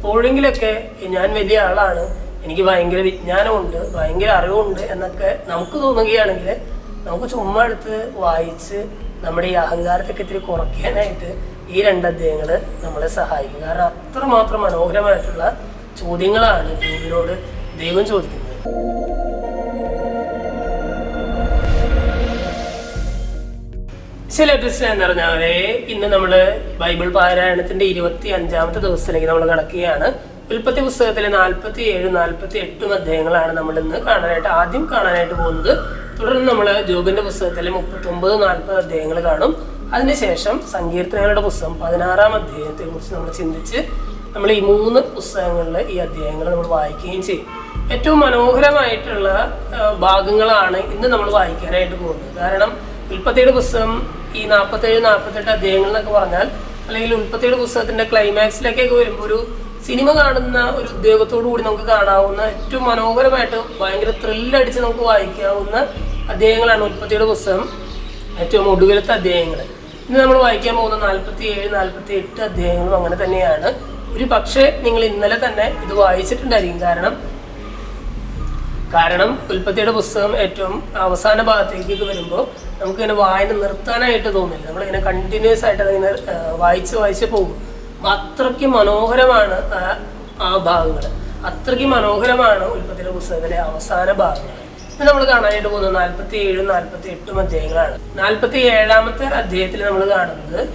എപ്പോഴെങ്കിലൊക്കെ ഞാൻ വലിയ ആളാണ് എനിക്ക് ഭയങ്കര വിജ്ഞാനമുണ്ട് ഭയങ്കര അറിവുണ്ട് എന്നൊക്കെ നമുക്ക് തോന്നുകയാണെങ്കിൽ നമുക്ക് ചുമ്മാ എടുത്ത് വായിച്ച് നമ്മുടെ ഈ അഹങ്കാരത്തൊക്കെ ഇത്തിരി കുറയ്ക്കാനായിട്ട് ഈ രണ്ട് അധ്യായങ്ങൾ നമ്മളെ സഹായിക്കും. കാരണം അത്രമാത്രം മനോഹരമായിട്ടുള്ള ചോദ്യങ്ങളാണ് ജോബിനോട് ദൈവം ചോദിക്കുന്നത്. ചില എന്ന് പറഞ്ഞവരെ ഇന്ന് നമ്മൾ ബൈബിൾ പാരായണത്തിന്റെ ഇരുപത്തി അഞ്ചാമത്തെ ദിവസത്തിലേക്ക് നമ്മൾ കടക്കുകയാണ്. ഉൽപ്പത്തി പുസ്തകത്തിലെ നാൽപ്പത്തി ഏഴ് നാൽപ്പത്തി എട്ടും അധ്യായങ്ങളാണ് നമ്മൾ ഇന്ന് കാണാനായിട്ട് ആദ്യം കാണാനായിട്ട് പോകുന്നത്. തുടർന്ന് നമ്മൾ ജോബിന്റെ പുസ്തകത്തിലെ മുപ്പത്തി ഒമ്പത് നാൽപ്പത് അധ്യായങ്ങൾ കാണും. അതിനുശേഷം സങ്കീർത്തനങ്ങളുടെ പുസ്തകം പതിനാറാം അധ്യായത്തെ കുറിച്ച് നമ്മൾ ചിന്തിച്ച് നമ്മൾ ഈ മൂന്ന് പുസ്തകങ്ങളിൽ ഈ അധ്യായങ്ങൾ നമ്മൾ വായിക്കുകയും ചെയ്യും. ഏറ്റവും മനോഹരമായിട്ടുള്ള ഭാഗങ്ങളാണ് ഇന്ന് നമ്മൾ വായിക്കാനായിട്ട് പോകുന്നത്. കാരണം ഉൽപ്പത്തിയുടെ പുസ്തകം ഈ നാൽപ്പത്തേഴ് നാൽപ്പത്തെട്ട് അധ്യായങ്ങൾ എന്നൊക്കെ പറഞ്ഞാൽ അല്ലെങ്കിൽ ഉൽപ്പത്തിയുടെ പുസ്തകത്തിന്റെ ക്ലൈമാക്സിലേക്കൊക്കെ വരുമ്പോൾ ഒരു സിനിമ കാണുന്ന ഒരു ഉദ്യോഗത്തോടു കൂടി നമുക്ക് കാണാവുന്ന ഏറ്റവും മനോഹരമായിട്ട് ഭയങ്കര ത്രില്ലടിച്ച് നമുക്ക് വായിക്കാവുന്ന അധ്യായങ്ങളാണ് ഉൽപ്പത്തിയുടെ പുസ്തകം. ഏറ്റവും ഒടുവിലത്തെ അധ്യായങ്ങൾ ഇന്ന് നമ്മൾ വായിക്കാൻ പോകുന്ന നാൽപ്പത്തി ഏഴ് നാൽപ്പത്തി എട്ട് അധ്യായങ്ങളും അങ്ങനെ തന്നെയാണ്. ഒരു പക്ഷേ നിങ്ങൾ ഇന്നലെ തന്നെ ഇത് വായിച്ചിട്ടുണ്ടായിരിക്കും. കാരണം കാരണം ഉൽപ്പത്തിയുടെ പുസ്തകം ഏറ്റവും അവസാന ഭാഗത്തേക്ക് വരുമ്പോൾ നമുക്കിങ്ങനെ വായന നിർത്താനായിട്ട് തോന്നില്ല. നമ്മളിങ്ങനെ കണ്ടിന്യൂസ് ആയിട്ട് അതിങ്ങനെ വായിച്ച് വായിച്ച് പോകും. അത്രയ്ക്ക് മനോഹരമാണ് ആ ആ ഭാഗങ്ങൾ. അത്രയ്ക്ക് മനോഹരമാണ് ഉൽപ്പത്തിയുടെ പുസ്തകത്തിലെ അവസാന ഭാഗങ്ങൾ. ഇത് നമ്മൾ കാണാനായിട്ട് പോകുന്നത് നാൽപ്പത്തി ഏഴും നാൽപ്പത്തി എട്ടും അധ്യായങ്ങളാണ്. നാൽപ്പത്തി ഏഴാമത്തെ അധ്യായത്തിൽ നമ്മൾ കാണുന്നത്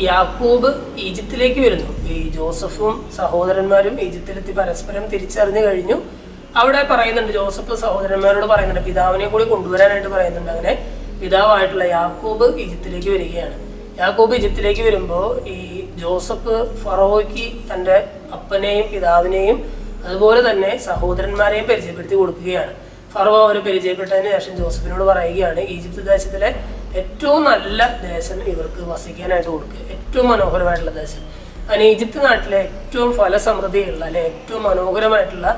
യാക്കൂബ് ഈജിപ്തിലേക്ക് വരുന്നു. ഈ ജോസഫും സഹോദരന്മാരും ഈജിപ്തിലെത്തി പരസ്പരം തിരിച്ചറിഞ്ഞു കഴിഞ്ഞു. അവിടെ പറയുന്നുണ്ട് ജോസഫ് സഹോദരന്മാരോട് പറയുന്നുണ്ട് പിതാവിനെ കൂടി കൊണ്ടുവരാനായിട്ട് പറയുന്നുണ്ട്. അങ്ങനെ പിതാവായിട്ടുള്ള യാക്കോബ് ഈജിപ്തിലേക്ക് വരികയാണ്. യാക്കോബ് ഈജിപ്തിലേക്ക് വരുമ്പോൾ ഈ ജോസഫ് ഫറോയ്ക്ക് തന്റെ അപ്പനെയും പിതാവിനെയും അതുപോലെ തന്നെ സഹോദരന്മാരെയും പരിചയപ്പെടുത്തി കൊടുക്കുകയാണ്. ഫറോ അവരെ പരിചയപ്പെട്ടതിന് ശേഷം ജോസഫിനോട് പറയുകയാണ് ഈജിപ്ത് ദേശത്തിലെ ഏറ്റവും നല്ല ദേശം ഇവർക്ക് വസിക്കാനായിട്ട് കൊടുക്കുക ഏറ്റവും മനോഹരമായിട്ടുള്ള ദേശം. അങ്ങനെ ഈജിപ്ത് നാട്ടിലെ ഏറ്റവും ഫലസമൃദ്ധിയുള്ള അല്ലെ ഏറ്റവും മനോഹരമായിട്ടുള്ള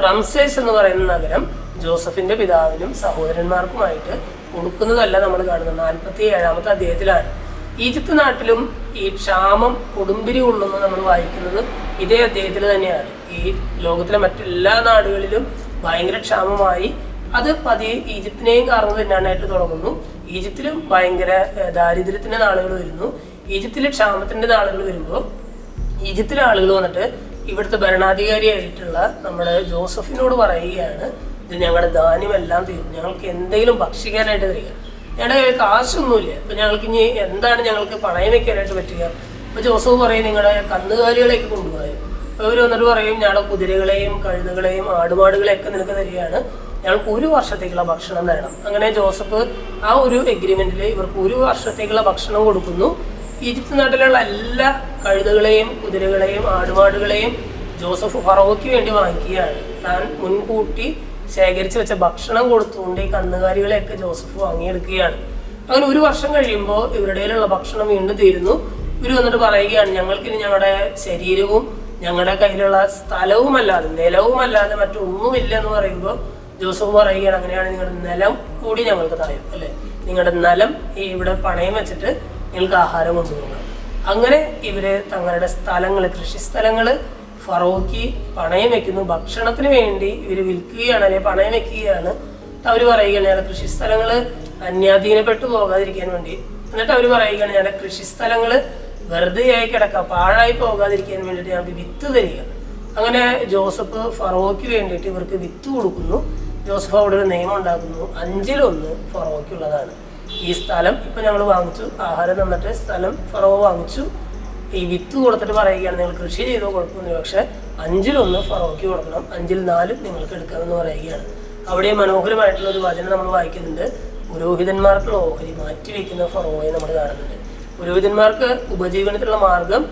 റംസേസ് എന്ന് പറയുന്ന നഗരം ജോസഫിന്റെ പിതാവിനും സഹോദരന്മാർക്കുമായിട്ട് കൊടുക്കുന്നതല്ല നമ്മൾ കാണുന്നത്. നാൽപ്പത്തി ഏഴാമത്തെ അദ്ദേഹത്തിലാണ്. ഈജിപ്ത് നാട്ടിലും ഈ ക്ഷാമം കൊടുമ്പിരി കൊള്ളുന്നത് നമ്മൾ വായിക്കുന്നത് ഇതേ അദ്ദേഹത്തിൽ തന്നെയാണ്. ഈ ലോകത്തിലെ മറ്റെല്ലാ നാടുകളിലും ഭയങ്കര ക്ഷാമമായി. അത് പതിയെ ഈജിപ്തിനെയും കാർന്നു തിന്നാനായിട്ട് തുടങ്ങുന്നു. ഈജിപ്തിലും ഭയങ്കര ദാരിദ്ര്യത്തിന്റെ നാളുകൾ വരുന്നു. ഈജിപ്തിലെ ക്ഷാമത്തിന്റെ നാളുകൾ വരുമ്പോൾ ഈജിപ്തിലെ ആളുകൾ വന്നിട്ട് ഇവിടുത്തെ ഭരണാധികാരിയായിട്ടുള്ള നമ്മുടെ ജോസഫിനോട് പറയുകയാണ് ഇത് ഞങ്ങളുടെ ധാന്യമെല്ലാം തീർന്നു ഞങ്ങൾക്ക് എന്തെങ്കിലും ഭക്ഷിക്കാനായിട്ട് തരിക. ഞങ്ങളുടെ കയ്യിൽ കാശൊന്നുമില്ല. അപ്പൊ ഞങ്ങൾക്ക് ഇനി എന്താണ് ഞങ്ങൾക്ക് പണയം വെക്കാനായിട്ട് പറ്റുക? അപ്പൊ ജോസഫ് പറയും നിങ്ങളുടെ കന്നുകാലികളെയൊക്കെ കൊണ്ടുപോയി. അപ്പൊ ഇവർ വന്നിട്ട് പറയും ഞങ്ങളുടെ കുതിരകളെയും കഴുതകളെയും ആടുമാടുകളെയൊക്കെ നിനക്ക് തരികയാണ്. ഞങ്ങൾക്ക് ഒരു വർഷത്തേക്കുള്ള ഭക്ഷണം തരണം. അങ്ങനെ ജോസഫ് ആ ഒരു എഗ്രിമെന്റിൽ ഇവർക്ക് ഒരു വർഷത്തേക്കുള്ള ഭക്ഷണം കൊടുക്കുന്നു. ഈജിപ്ത് നാട്ടിലുള്ള എല്ലാ കഴുതകളെയും കുതിരകളെയും ആടുമാടുകളെയും ജോസഫ് ഫറോയ്ക്ക് വേണ്ടി വാങ്ങിക്കുകയാണ്. താൻ മുൻകൂട്ടി ശേഖരിച്ചു വെച്ച ഭക്ഷണം കൊടുത്തുകൊണ്ട് ഈ കന്നുകാലികളെയൊക്കെ ജോസഫ് വാങ്ങിയെടുക്കുകയാണ്. അങ്ങനെ ഒരു വർഷം കഴിയുമ്പോൾ ഇവരുടെയിലുള്ള ഭക്ഷണം വീണ്ടും തീരുന്നു. ഇവർ വന്നിട്ട് പറയുകയാണ് ഞങ്ങൾക്കിനി ഞങ്ങളുടെ ശരീരവും ഞങ്ങളുടെ കയ്യിലുള്ള സ്ഥലവുമല്ലാതെ നിലവുമല്ലാതെ മറ്റൊന്നുമില്ല എന്ന് പറയുമ്പോൾ ജോസഫ് പറയുകയാണ് അങ്ങനെയാണ് നിങ്ങളുടെ നിലം കൂടി ഞങ്ങൾക്ക് തായും അല്ലേ? നിങ്ങളുടെ നിലം ഈ ഇവിടെ പണയം വെച്ചിട്ട് നിങ്ങൾക്ക് ആഹാരം കൊണ്ടുപോകണം അങ്ങനെ ഇവർ തങ്ങളുടെ സ്ഥലങ്ങൾ കൃഷിസ്ഥലങ്ങൾ ഫറോക്കി പണയം വെക്കുന്നു. ഭക്ഷണത്തിന് വേണ്ടി ഇവർ വിൽക്കുകയാണ് അല്ലെങ്കിൽ പണയം വെക്കുകയാണ്. അവർ പറയുകയാണ് ഞങ്ങളുടെ കൃഷിസ്ഥലങ്ങൾ അന്യാധീനപ്പെട്ടു പോകാതിരിക്കാൻ വേണ്ടി. എന്നിട്ട് അവർ പറയുകയാണ് ഞങ്ങളുടെ കൃഷിസ്ഥലങ്ങൾ വെറുതെ ആയി കിടക്കാം പാഴായി പോകാതിരിക്കാൻ വേണ്ടിയിട്ട് ഞങ്ങൾക്ക് വിത്ത് തരിക. അങ്ങനെ ജോസഫ് ഫറോയ്ക്ക് വേണ്ടിയിട്ട് ഇവർക്ക് വിത്ത് കൊടുക്കുന്നു. ജോസഫ് അവിടെ ഒരു നിയമം ഉണ്ടാക്കുന്നു. അഞ്ചിലൊന്ന് ഫറോയ്ക്കുള്ളതാണ് ഈ സ്ഥലം ഇപ്പൊ ഞങ്ങൾ വാങ്ങിച്ചു. ആഹാരം തന്നിട്ട് സ്ഥലം ഫറോ വാങ്ങിച്ചു. ഈ വിത്ത് കൊടുത്തിട്ട് പറയുകയാണ് നിങ്ങൾ കൃഷി ചെയ്തോ കുഴപ്പമൊന്നുമില്ല. പക്ഷെ അഞ്ചിലൊന്ന് ഫറോക്ക് കൊടുക്കണം. അഞ്ചിൽ നാലും നിങ്ങൾക്ക് എടുക്കാമെന്ന് പറയുകയാണ്. അവിടെ മനോഹരമായിട്ടുള്ള ഒരു വചനം നമ്മൾ വായിക്കുന്നുണ്ട്. പുരോഹിതന്മാർക്കുള്ള ഓഹരി മാറ്റി വെക്കുന്ന ഫറോയെ നമ്മൾ കാണുന്നുണ്ട്. പുരോഹിതന്മാർക്ക് ഉപജീവനത്തിലുള്ള മാർഗം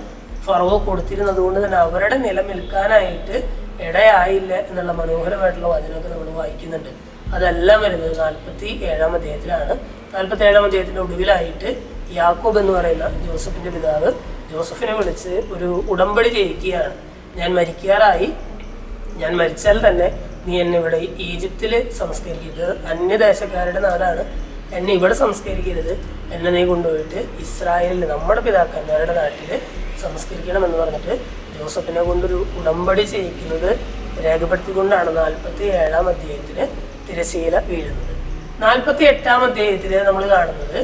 ഫറോ കൊടുത്തിരുന്നത് കൊണ്ട് തന്നെ അവരുടെ നിലനിൽക്കാനായിട്ട് ഇടയായില്ല എന്നുള്ള മനോഹരമായിട്ടുള്ള വചനമൊക്കെ നമ്മൾ വായിക്കുന്നുണ്ട്. അതെല്ലാം വരുന്നത് നാൽപ്പത്തി ഏഴാം അധ്യായത്തിലാണ്. നാൽപ്പത്തി ഏഴാം അധ്യായത്തിന്റെ ഒടുവിലായിട്ട് യാക്കോബ് എന്ന് പറയുന്ന ജോസഫിന്റെ പിതാവ് ജോസഫിനെ വിളിച്ച് ഒരു ഉടമ്പടി ചെയ്യിക്കുകയാണ്. ഞാൻ മരിക്കാറായി. ഞാൻ മരിച്ചാൽ തന്നെ നീ എന്നെ ഇവിടെ ഈജിപ്തിൽ സംസ്കരിക്കരുത്. അന്യദേശക്കാരുടെ നാടാണ് എന്നെ ഇവിടെ സംസ്കരിക്കരുത്. എന്നെ നീ കൊണ്ടുപോയിട്ട് ഇസ്രായേലിൽ നമ്മുടെ പിതാക്കന്മാരുടെ നാട്ടിൽ സംസ്കരിക്കണം എന്ന് പറഞ്ഞിട്ട് ജോസഫിനെ കൊണ്ടൊരു ഉടമ്പടി ചെയ്യിക്കുന്നത് രേഖപ്പെടുത്തിക്കൊണ്ടാണ് നാൽപ്പത്തി ഏഴാം അധ്യായത്തിന് തിരശീല വീഴുന്നത്. നാൽപ്പത്തി എട്ടാം അധ്യായത്തിൽ നമ്മൾ കാണുന്നത്.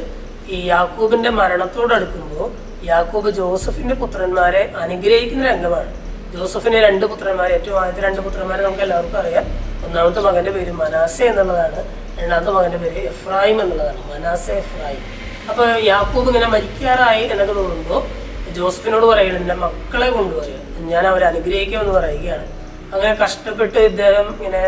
ഈ യാക്കൂബിന്റെ മരണത്തോടടുക്കുമ്പോൾ യാക്കൂബ് ജോസഫിന്റെ പുത്രന്മാരെ അനുഗ്രഹിക്കുന്ന രംഗമാണ്. ജോസഫിന്റെ രണ്ട് പുത്രന്മാരെ ഏറ്റവും ആദ്യത്തെ രണ്ട് പുത്രന്മാരെ നമുക്ക് എല്ലാവർക്കും അറിയാം. ഒന്നാമത്തെ മകന്റെ പേര് മനാസെ എന്നുള്ളതാണ്. രണ്ടാമത്തെ മകന്റെ പേര് എഫ്രായിം എന്നുള്ളതാണ്. മനാസെ എഫ്രായിം. അപ്പൊ യാക്കൂബ് ഇങ്ങനെ മരിക്കാറായി എന്നൊക്കെ തോന്നുമ്പോൾ ജോസഫിനോട് പറയുന്നത് എന്റെ മക്കളെ കൊണ്ടുപോയി ഞാൻ അവരെ അനുഗ്രഹിക്കുമെന്ന് പറയുകയാണ്. അങ്ങനെ കഷ്ടപ്പെട്ട് ഇദ്ദേഹം ഇങ്ങനെ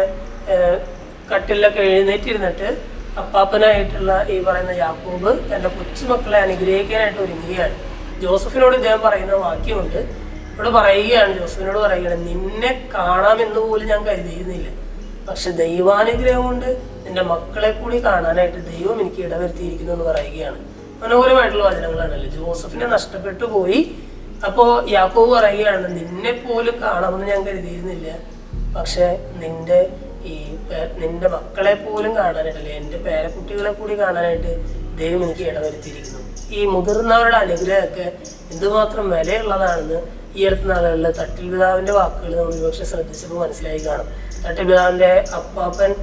കട്ടിലൊക്കെ എഴുന്നേറ്റിരുന്നിട്ട് അപ്പാപ്പനായിട്ടുള്ള ഈ പറയുന്ന യാക്കൂബ് തന്റെ കൊച്ചുമക്കളെ അനുഗ്രഹിക്കാനായിട്ട് ഒരുങ്ങുകയാണ്. ജോസഫിനോട് ഇദ്ദേഹം പറയുന്ന വാക്യമുണ്ട്. ഇവിടെ പറയുകയാണ് ജോസഫിനോട് പറയുകയാണ് നിന്നെ കാണാമെന്ന് പോലും ഞാൻ കരുതിയിരുന്നില്ല. പക്ഷെ ദൈവാനുഗ്രഹം കൊണ്ട് നിന്റെ മക്കളെ കൂടി കാണാനായിട്ട് ദൈവം എനിക്ക് ഇടവരുത്തിയിരിക്കുന്നു എന്ന് പറയുകയാണ്. മനോഹരമായിട്ടുള്ള വചനങ്ങളാണല്ലോ. ജോസഫിനെ നഷ്ടപ്പെട്ടു പോയി. അപ്പോ യാക്കോബ് പറയുകയാണ് നിന്നെ പോലും കാണാമെന്ന് ഞാൻ കരുതിയിരുന്നില്ല. പക്ഷെ നിന്റെ ഈ നിന്റെ മക്കളെ പോലും കാണാനായിട്ടല്ലേ. എന്റെ പേരക്കുട്ടികളെ കൂടി കാണാനായിട്ട് ദൈവം എനിക്ക് ഇടവരുത്തിയിരിക്കുന്നു. ഈ മുതിർന്നവരുടെ അനുഗ്രഹമൊക്കെ എന്തുമാത്രം വിലയുള്ളതാണെന്ന് ഈ അടുത്ത നാളുകളിൽ തട്ടിൽ പിതാവിന്റെ വാക്കുകൾ നമ്മൾ ഒരുപക്ഷെ ശ്രദ്ധിച്ചപ്പോൾ മനസ്സിലായി കാണും. തട്ടിൽ പിതാവിന്റെ അപ്പാപ്പൻ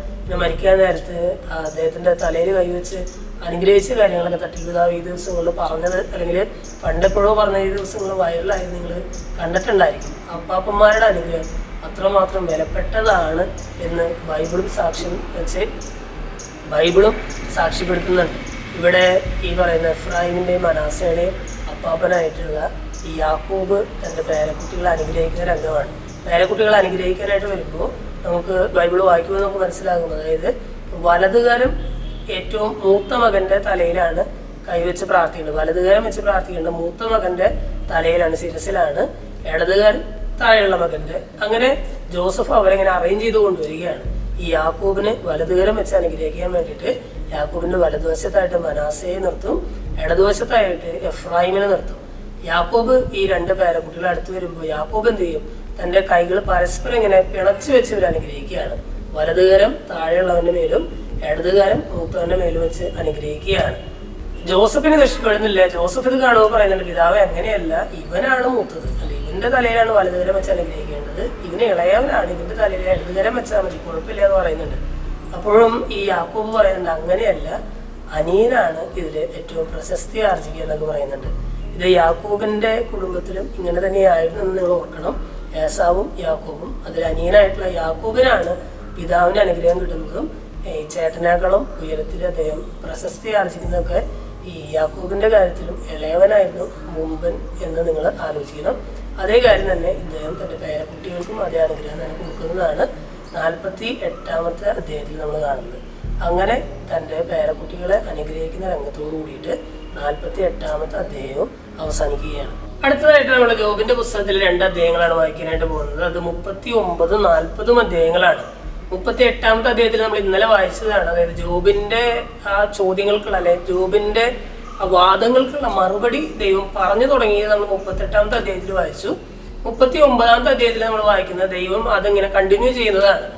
മരിക്കാൻ നേരത്ത് അദ്ദേഹത്തിന്റെ തലയിൽ കൈവച്ച് അനുഗ്രഹിച്ച കാര്യങ്ങളൊക്കെ തട്ടിപ്പിതാവ് ഈ ദിവസങ്ങളിൽ പറഞ്ഞത് അല്ലെങ്കിൽ പണ്ടെപ്പോഴോ പറഞ്ഞ ഈ ദിവസങ്ങളിൽ വൈറലായി നിങ്ങൾ കണ്ടിട്ടുണ്ടായിരിക്കും. അപ്പാപ്പന്മാരുടെ അനുഗ്രഹം അത്രമാത്രം വിലപ്പെട്ടതാണ് എന്ന് ബൈബിളും സാക്ഷ്യം വെച്ച് ബൈബിളും സാക്ഷ്യപ്പെടുത്തുന്നുണ്ട്. ഇവിടെ ഈ പറയുന്ന എഫ്രാഹിമിന്റെയും മനാസയുടെയും അപ്പാപ്പനായിട്ടുള്ള ഈ യാക്കൂബ് തന്റെ പേരക്കുട്ടികളെ അനുഗ്രഹിക്കുന്ന രംഗമാണ്. പേരക്കുട്ടികളെ അനുഗ്രഹിക്കാനായിട്ട് വരുമ്പോൾ നമുക്ക് ബൈബിൾ വായിക്കുമ്പോൾ നമുക്ക് മനസ്സിലാകും. അതായത് വലതുകാരം ഏറ്റവും മൂത്ത മകന്റെ തലയിലാണ് കൈവച്ച് പ്രാർത്ഥിക്കുന്നത്. വലതുകാരം വെച്ച് പ്രാർത്ഥിക്കുന്നത് മൂത്ത മകന്റെ തലയിലാണ് ശിരസിലാണ്. ഇടതുകാരൻ താഴെയുള്ള മകന്റെ. അങ്ങനെ ജോസഫ് അവരെങ്ങനെ അറേഞ്ച് ചെയ്ത് കൊണ്ടുവരികയാണ്. ഈ യാക്കൂബിന് വലതുകരം വെച്ച് അനുഗ്രഹിക്കാൻ വേണ്ടിയിട്ട് യാക്കൂബിന്റെ വലതുവശത്തായിട്ട് മനാസയെ നിർത്തും ഇടതുവശത്തായിട്ട് എഫ്രൈമിനെ നിർത്തും. യാക്കോബ് ഈ രണ്ട് പേരക്കുട്ടികൾ അടുത്ത് വരുമ്പോൾ യാക്കോബ് എന്ത് ചെയ്യും? തന്റെ കൈകൾ പരസ്പരം ഇങ്ങനെ പിണച്ചു വെച്ച് ഇവർ അനുഗ്രഹിക്കുകയാണ്. വലതുകരം താഴെയുള്ളവന്റെ മേലും ഇടതുകരം മൂത്തവന്റെ മേൽ വെച്ച് അനുഗ്രഹിക്കുകയാണ്. ജോസഫിനെ രക്ഷപ്പെടുന്നില്ല. ജോസഫ് ഇത് കാണുമ്പോൾ പറയുന്നുണ്ട് പിതാവ് അങ്ങനെയല്ല. ഇവനാണ് മൂത്തത്. അല്ല ഇവന്റെ തലയിലാണ് വലതുകരം വെച്ച് അനുഗ്രഹിക്കേണ്ടത്. ഇവന് ഇളയവനാണ്. ഇവന്റെ തലയിൽ ഇടതുകരം വെച്ചാൽ മതി. കുഴപ്പമില്ല എന്ന് പറയുന്നുണ്ട്. അപ്പോഴും ഈ യാക്കോബ് പറയുന്നുണ്ട് അങ്ങനെയല്ല. അനിയനാണ് ഇതിൽ ഏറ്റവും പ്രശസ്തി ആർജിക്കുക എന്നൊക്കെ പറയുന്നുണ്ട്. ഇത് യാക്കൂബിന്റെ കുടുംബത്തിലും ഇങ്ങനെ തന്നെയായിരുന്നു എന്ന് നിങ്ങൾ ഓർക്കണം. ഏസാവും യാക്കോബും. അതിൽ അനിയനായിട്ടുള്ള യാക്കൂബിനാണ് പിതാവിന്റെ അനുഗ്രഹം കിട്ടുന്നതും ഈ ഉയരത്തിൽ അദ്ദേഹം പ്രശസ്തി ആർജിക്കുന്നതൊക്കെ ഈ യാക്കൂബിന്റെ കാര്യത്തിലും ഇളയവനായിരുന്നു മുമ്പൻ എന്ന് നിങ്ങൾ ആലോചിക്കണം. അതേ കാര്യം തന്നെ ഇദ്ദേഹം തന്റെ പേരക്കുട്ടികൾക്കും അതേ അനുഗ്രഹം തന്നെ കൊടുക്കുന്നതാണ് നാൽപ്പത്തി എട്ടാമത്തെ അദ്ദേഹത്തിൽ നമ്മൾ കാണുന്നത്. അങ്ങനെ തന്റെ പേരക്കുട്ടികളെ അനുഗ്രഹിക്കുന്ന രംഗത്തോടു കൂടിയിട്ട് നാൽപ്പത്തി എട്ടാമത്തെ അധ്യായവും അവസാനിക്കുകയാണ്. അടുത്തതായിട്ട് നമ്മൾ ജോബിന്റെ പുസ്തകത്തിൽ രണ്ട് അധ്യായങ്ങളാണ് വായിക്കാനായിട്ട് പോകുന്നത്. അത് മുപ്പത്തി ഒമ്പതും നാൽപ്പതും അധ്യായങ്ങളാണ് മുപ്പത്തി എട്ടാമത്തെ അദ്ദേഹത്തിൽ നമ്മൾ ഇന്നലെ വായിച്ചതാണ്. അതായത് ജോബിന്റെ ആ ചോദ്യങ്ങൾക്കുള്ള അല്ലെ ജോബിന്റെ വാദങ്ങൾക്കുള്ള മറുപടി ദൈവം പറഞ്ഞു തുടങ്ങിയത് നമ്മൾ മുപ്പത്തെട്ടാമത്തെ അദ്ദേഹത്തിൽ വായിച്ചു. മുപ്പത്തി ഒമ്പതാമത്തെ അദ്ദേഹത്തിൽ നമ്മൾ വായിക്കുന്നത് ദൈവം അതിങ്ങനെ കണ്ടിന്യൂ ചെയ്യുന്നതാണ്.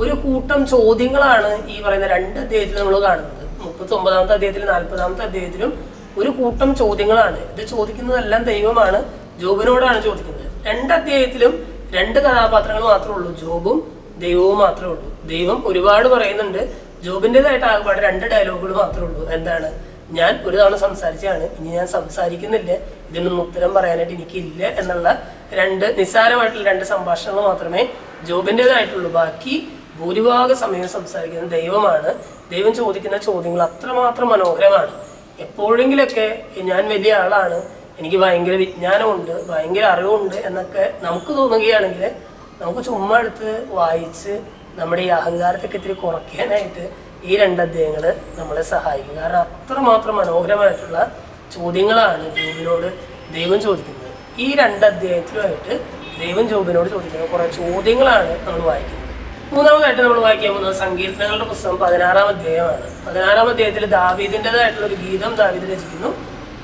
ഒരു കൂട്ടം ചോദ്യങ്ങളാണ് ഈ പറയുന്ന രണ്ട് അദ്ദേഹത്തിൽ നമ്മൾ കാണുന്നത്. മുപ്പത്തി ഒമ്പതാമത്തെ അദ്ദേഹത്തിലും നാൽപ്പതാമത്തെ അദ്ദേഹത്തിലും ഒരു കൂട്ടം ചോദ്യങ്ങളാണ്. ഇത് ചോദിക്കുന്നതെല്ലാം ദൈവമാണ്. ജോബിനോടാണ് ചോദിക്കുന്നത്. രണ്ട് അധ്യായത്തിലും രണ്ട് കഥാപാത്രങ്ങൾ മാത്രമേ ഉള്ളൂ. ജോബും ദൈവവും മാത്രമേ ഉള്ളൂ. ദൈവം ഒരുപാട് പറയുന്നുണ്ട്. ജോബിന്റെതായിട്ട് ആകെപ്പാട് രണ്ട് ഡയലോഗുകൾ മാത്രമേ ഉള്ളൂ. എന്താണ്? ഞാൻ ഒരു തവണ സംസാരിച്ചാണ് ഇനി ഞാൻ സംസാരിക്കുന്നില്ല. ഇതിനൊന്നും ഉത്തരം പറയാനായിട്ട് എനിക്കില്ല എന്നുള്ള രണ്ട് നിസ്സാരമായിട്ടുള്ള രണ്ട് സംഭാഷണങ്ങൾ മാത്രമേ ജോബിന്റെതായിട്ടുള്ളൂ. ബാക്കി ഭൂരിഭാഗ സമയം സംസാരിക്കുന്നത് ദൈവമാണ്. ദൈവം ചോദിക്കുന്ന ചോദ്യങ്ങൾ അത്രമാത്രം മനോഹരമാണ്. എപ്പോഴെങ്കിലൊക്കെ ഞാൻ വലിയ ആളാണ്. എനിക്ക് ഭയങ്കര വിജ്ഞാനമുണ്ട് ഭയങ്കര അറിവുണ്ട് എന്നൊക്കെ നമുക്ക് തോന്നുകയാണെങ്കിൽ നമുക്ക് ചുമ്മാ എടുത്ത് വായിച്ച് നമ്മുടെ ഈ അഹങ്കാരത്തൊക്കെ ഇത്തിരി കുറയ്ക്കാനായിട്ട് ഈ രണ്ട് അധ്യായങ്ങൾ നമ്മളെ സഹായിക്കും. കാരണം അത്രമാത്രം മനോഹരമായിട്ടുള്ള ചോദ്യങ്ങളാണ് ജോബിനോട് ദൈവം ചോദിക്കുന്നത്. ഈ രണ്ട് അധ്യായത്തിലുമായിട്ട് ദൈവം ജോബിനോട് ചോദിക്കുന്ന കുറെ ചോദ്യങ്ങളാണ് നമ്മൾ വായിക്കുന്നത്. മൂന്നാമതായിട്ട് നമ്മൾ വായിക്കാൻ പോകുന്നത് സങ്കീർത്തനങ്ങളുടെ പുസ്തകം പതിനാറാം അധ്യായമാണ്. പതിനാറാം അധ്യായത്തിൽ ദാവീദിന്റെതായിട്ടുള്ള ഒരു ഗീതം ദാവീദ് രചിക്കുന്നു.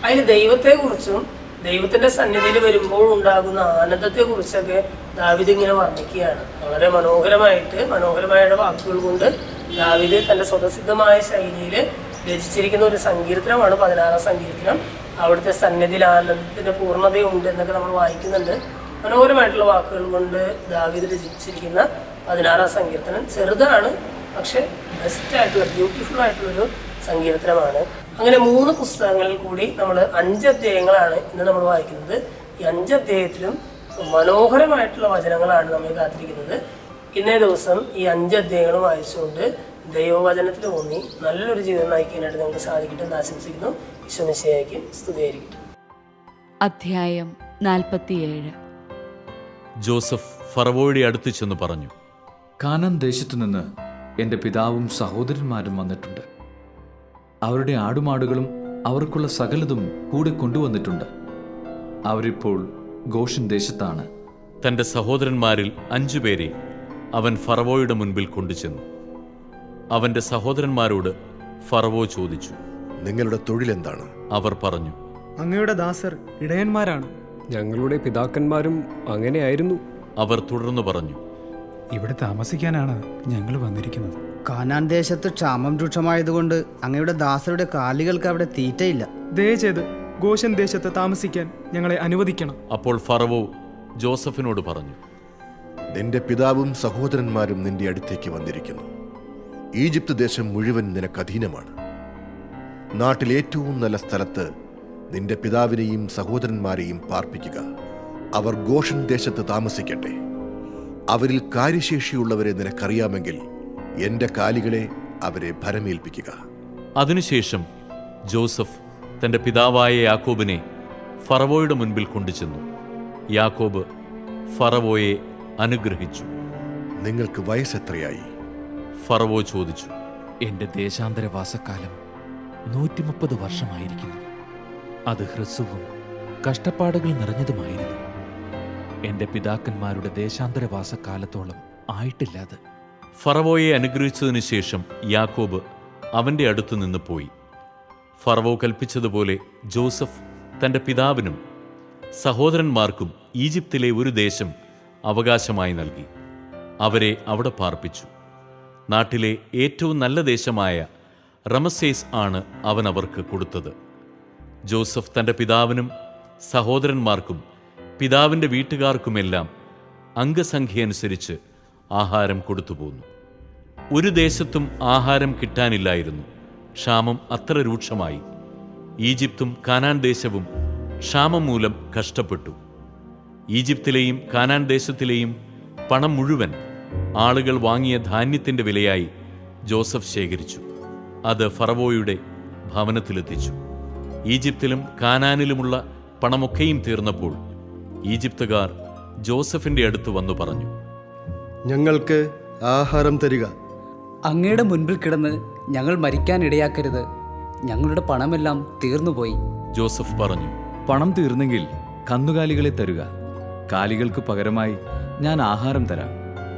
അതിൽ ദൈവത്തെക്കുറിച്ചും ദൈവത്തിന്റെ സന്നിധിയിൽ വരുമ്പോൾ ഉണ്ടാകുന്ന ആനന്ദത്തെ കുറിച്ചൊക്കെ ദാവിദ് ഇങ്ങനെ വർണിക്കുകയാണ്. വളരെ മനോഹരമായിട്ട് മനോഹരമായ വാക്കുകൾ കൊണ്ട് ദാവിദ് തന്റെ സ്വതസിദ്ധമായ ശൈലിയിൽ രചിച്ചിരിക്കുന്ന ഒരു സങ്കീർത്തനമാണ് പതിനാറാം സങ്കീർത്തനം. അവിടുത്തെ സന്നിധിയിൽ ആനന്ദത്തിന്റെ പൂർണതയുണ്ട് എന്നൊക്കെ നമ്മൾ വായിക്കുന്നുണ്ട്. മനോഹരമായിട്ടുള്ള വാക്കുകൾ കൊണ്ട് ദാവിദ് രചിച്ചിരിക്കുന്ന പതിനാറാം സങ്കീർത്തനം. ചെറുതാണ് പക്ഷെ ബെസ്റ്റ് ആയിട്ടുള്ള ബ്യൂട്ടിഫുൾ ആയിട്ടുള്ളൊരു സങ്കീർത്തനമാണ്. അങ്ങനെ മൂന്ന് പുസ്തകങ്ങളിൽ കൂടി നമ്മൾ അഞ്ച് അധ്യായങ്ങളാണ് ഇന്ന് നമ്മൾ വായിക്കുന്നത്. ഈ അഞ്ച് അധ്യായത്തിലും മനോഹരമായിട്ടുള്ള വചനങ്ങളാണ് നമ്മൾ കാത്തിരിക്കുന്നത്. ഇന്നേ ദിവസം ഈ അഞ്ച് അധ്യായങ്ങളും വായിച്ചുകൊണ്ട് ദൈവവചനത്തിൽ ഊന്നി നല്ലൊരു ജീവിതം നയിക്കാനായിട്ട് നമുക്ക് സാധിക്കട്ടെ എന്ന് ആശംസിക്കുന്നു. വിശ്വനിശ്ചയായിരിക്കും സ്തുതിയായിരിക്കട്ടെ. അധ്യായം നാൽപ്പത്തിയേഴ്. ജോസഫ് ഫറവോയുടെ അടുത്ത് ചെന്ന് പറഞ്ഞു കാനാൻ ദേശത്തുനിന്ന് എന്റെ പിതാവും സഹോദരന്മാരും വന്നിട്ടുണ്ട്. അവരുടെ ആടുമാടുകളും അവർക്കുള്ള സകലതും കൂടെ കൊണ്ടുവന്നിട്ടുണ്ട്. അവരിപ്പോൾ ഗോഷൻ ദേശത്താണ്. തന്റെ സഹോദരന്മാരിൽ അഞ്ചുപേരെ അവൻ ഫറവോയുടെ മുൻപിൽ കൊണ്ടുചെന്നു. അവന്റെ സഹോദരന്മാരോട് ഫറവോ ചോദിച്ചു നിങ്ങളുടെ തൊഴിലെന്താണ്? അവർ പറഞ്ഞു അങ്ങയുടെ ദാസർ ഇടയന്മാരാണ്. ഞങ്ങളുടെ പിതാക്കന്മാരും അങ്ങനെയായിരുന്നു. അവർ തുടർന്നു പറഞ്ഞു ഇവിടെ താമസിക്കാനാണ് ഞങ്ങൾ വന്നിരിക്കുന്നത്. കാനാൻ ദേശത്ത് ക്ഷാമം രൂക്ഷമായതുകൊണ്ട് അങ്ങയുടെ ദാസരുടെ കാലികൾക്ക് അവിടെ തീറ്റയില്ല. ദയചെയ്ത് ഗോശൻ ദേശത്ത് താമസിക്കാൻ ഞങ്ങളെ അനുവദിക്കണം. അപ്പോൾ ഫറവോ ജോസഫിനോട് പറഞ്ഞു നിന്റെ പിതാവും സഹോദരന്മാരും നിന്റെ അടുത്തേക്ക് വന്നിരിക്കുന്നു. ഈജിപ്ത് ദേശം മുഴുവൻ നിനക്ക് അധീനമാണ്. നാട്ടിൽ ഏറ്റവും നല്ല സ്ഥലത്ത് നിന്റെ പിതാവിനെയും സഹോദരന്മാരെയും പാർപ്പിക്കുക. അവർ ഗോഷൻ ദേശത്ത് താമസിക്കട്ടെ. അവരിൽ കാര്യശേഷിയുള്ളവരെ നിനക്കറിയാമെങ്കിൽ എന്റെ കാലികളെ അവരെ ഭരമേൽപ്പിക്കുക. അതിനുശേഷം ജോസഫ് തന്റെ പിതാവായ യാക്കോബിനെ ഫറവോയുടെ മുൻപിൽ കൊണ്ടുചെന്നു. യാക്കോബ് ഫറവോയെ അനുഗ്രഹിച്ചു. നിങ്ങൾക്ക് വയസ്സെത്രയായി? ഫറവോ ചോദിച്ചു എന്റെ ദേശാന്തരവാസക്കാലം നൂറ്റി മുപ്പത് വർഷമായിരിക്കുന്നു. അത് ഹ്രസ്വവും കഷ്ടപ്പാടുകൾ നിറഞ്ഞതുമായിരുന്നു. എന്റെ പിതാക്കന്മാരുടെ ദേശാന്തരവാസക്കാലത്തോളം ആയിട്ടില്ലാത് ഫറവോയെ അനുഗ്രഹിച്ചതിനു ശേഷം യാക്കോബ് അവന്റെ അടുത്തു നിന്ന് പോയി. ഫറവോ കൽപ്പിച്ചതുപോലെ ജോസഫ് തന്റെ പിതാവിനും സഹോദരന്മാർക്കും ഈജിപ്തിലെ ഒരു ദേശം അവകാശമായി നൽകി. അവരെ അവിടെ പാർപ്പിച്ചു. നാട്ടിലെ ഏറ്റവും നല്ല ദേശമായ റമസേസ് ആണ് അവൻ അവർക്ക് കൊടുത്തത്. ജോസഫ് തന്റെ പിതാവിനും സഹോദരന്മാർക്കും പിതാവിന്റെ വീട്ടുകാർക്കുമെല്ലാം അംഗസംഖ്യ അനുസരിച്ച് ആഹാരം കൊടുത്തുപോന്നു ഒരു ദേശത്തും ആഹാരം കിട്ടാനില്ലായിരുന്നു. ക്ഷാമം അത്ര രൂക്ഷമായി. ഈജിപ്തും കാനാൻ ദേശവും ക്ഷാമം മൂലം കഷ്ടപ്പെട്ടു. ഈജിപ്തിലെയും കാനാൻ ദേശത്തിലെയും പണം മുഴുവൻ ആളുകൾ വാങ്ങിയ ധാന്യത്തിന്റെ വിലയായി ജോസഫ് ശേഖരിച്ചു. അത് ഫറവോയുടെ ഭവനത്തിലെത്തിച്ചു. ഈജിപ്തിലും കാനാനിലുമുള്ള പണമൊക്കെയും തീർന്നപ്പോൾ ഈജിപ്തുകാർ ജോസഫിന്റെ അടുത്ത് വന്നു പറഞ്ഞു ഞങ്ങൾക്ക് ആഹാരം തരിക. അങ്ങയുടെ മുൻപിൽ കിടന്ന് ഞങ്ങൾ മരിക്കാൻ ഇടയാക്കരുത്. ഞങ്ങളുടെ പണമെല്ലാം തീർന്നുപോയി ജോസഫ് പറഞ്ഞു പണം തീർന്നെങ്കിൽ കന്നുകാലികളെ തരുക. കാലികൾക്ക് പകരമായി ഞാൻ ആഹാരം തരാം.